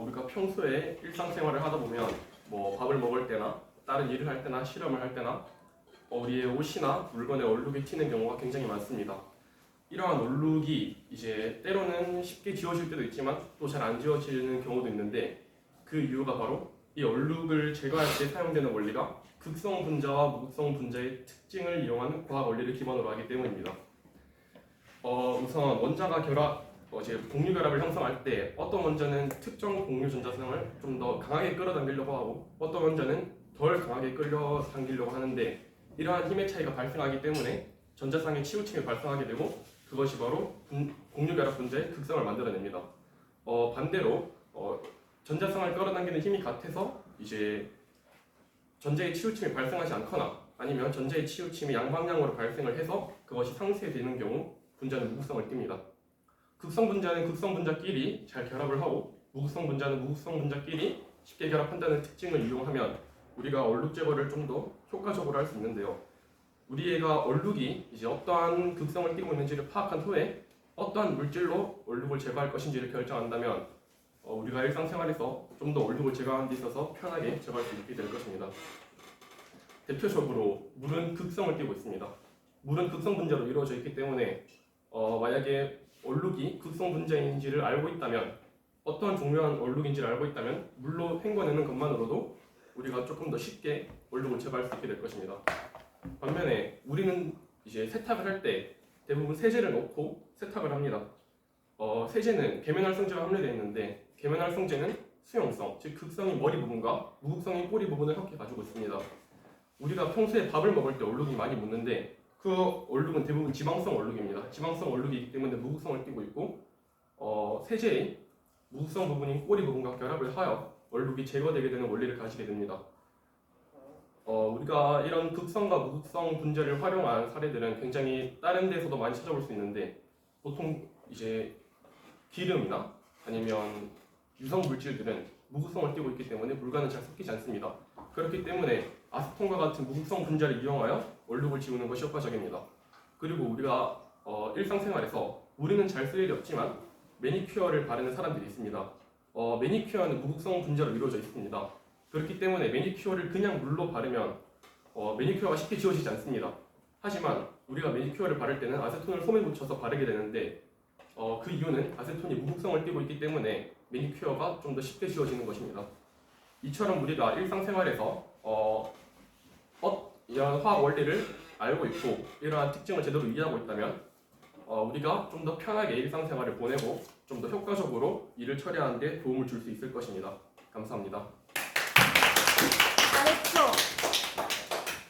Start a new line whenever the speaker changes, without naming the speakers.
평소에 일상생활을 하다 보면 뭐 밥을 먹을 때나 다른 일을 할 때나 실험을 할 때나 어, 우리의 옷이나 물건에 얼룩이 튀는 경우가 굉장히 많습니다. 이러한 얼룩이 이제 때로는 쉽게 지워질 때도 있지만 또 잘 안 지워지는 경우도 있는데 그 이유가 바로 이 얼룩을 제거할 때 사용되는 원리가 극성 분자와 무극성 분자의 특징을 이용한 과학 원리를 기반으로 하기 때문입니다. 어, 우선 원자가 결합, 어, 이제 공유 결합을 형성할 때 어떤 원자는 특정 공유 전자성을 좀 더 강하게 끌어당기려고 하고 어떤 원자는 덜 강하게 끌어당기려고 하는데 이러한 힘의 차이가 발생하기 때문에 전자상의 치우침이 발생하게 되고 그것이 바로 분- 공유 결합 분자의 극성을 만들어냅니다. 어, 반대로 어, 전자성을 끌어당기는 힘이 같아서 이제 전자의 치우침이 발생하지 않거나 아니면 전자의 치우침이 양방향으로 발생을 해서 그것이 상쇄되는 경우 분자는 무극성을 띱니다. 극성 분자는 극성 분자끼리 잘 결합을 하고 무극성 분자는 무극성 분자끼리 쉽게 결합한다는 특징을 이용하면 우리가 얼룩 제거를 좀 더 효과적으로 할 수 있는데요. 우리가 얼룩이 이제 어떠한 극성을 띠고 있는지를 파악한 후에 어떠한 물질로 얼룩을 제거할 것인지를 결정한다면 어, 우리가 일상생활에서 좀 더 얼룩을 제거하는 데 있어서 편하게 제거할 수 있게 될 것입니다. 대표적으로 물은 극성을 띠고 있습니다. 물은 극성 분자로 이루어져 있기 때문에 어, 만약에 얼룩이 극성 분자인지를 알고 있다면 어떠한 종류한 얼룩인지를 알고 있다면 물로 헹궈내는 것만으로도 우리가 조금 더 쉽게 얼룩을 제거할 수 있게 될 것입니다. 반면에 우리는 이제 세탁을 할 때 대부분 세제를 넣고 세탁을 합니다. 어, 세제는 계면활성제가 함유되어 있는데 계면활성제는 수용성, 즉 극성이 머리 부분과 무극성이 꼬리 부분을 함께 가지고 있습니다. 우리가 평소에 밥을 먹을 때 얼룩이 많이 묻는데 그 얼룩은 대부분 지방성 얼룩입니다. 지방성 얼룩이기 때문에 무극성을 띠고 있고 어, 세제의 무극성 부분인 꼬리 부분과 결합을 하여 얼룩이 제거되게 되는 원리를 가지게 됩니다. 어, 우리가 이런 극성과 무극성 분자를 활용한 사례들은 굉장히 다른 데서도 많이 찾아볼 수 있는데 보통 이제 기름이나 아니면 유성 물질들은 무극성을 띠고 있기 때문에 물과는 잘 섞이지 않습니다. 그렇기 때문에 아세톤과 같은 무극성 분자를 이용하여 얼룩을 지우는 것이 효과적입니다. 그리고 우리가 어, 일상생활에서 우리는 잘 쓸 일이 없지만 매니큐어를 바르는 사람들이 있습니다. 어, 매니큐어는 무극성 분자로 이루어져 있습니다. 그렇기 때문에 매니큐어를 그냥 물로 바르면 어, 매니큐어가 쉽게 지워지지 않습니다. 하지만 우리가 매니큐어를 바를 때는 아세톤을 솜에 묻혀서 바르게 되는데 어, 그 이유는 아세톤이 무극성을 띠고 있기 때문에 매니큐어가 좀 더 쉽게 지워지는 것입니다. 이처럼 우리가 일상생활에서 어, 어, 이런 화학 원리를 알고 있고 이러한 특징을 제대로 이해하고 있다면 어, 우리가 좀 더 편하게 일상생활을 보내고 좀 더 효과적으로 일을 처리하는 데 도움을 줄 수 있을 것입니다. 감사합니다.
잘했어.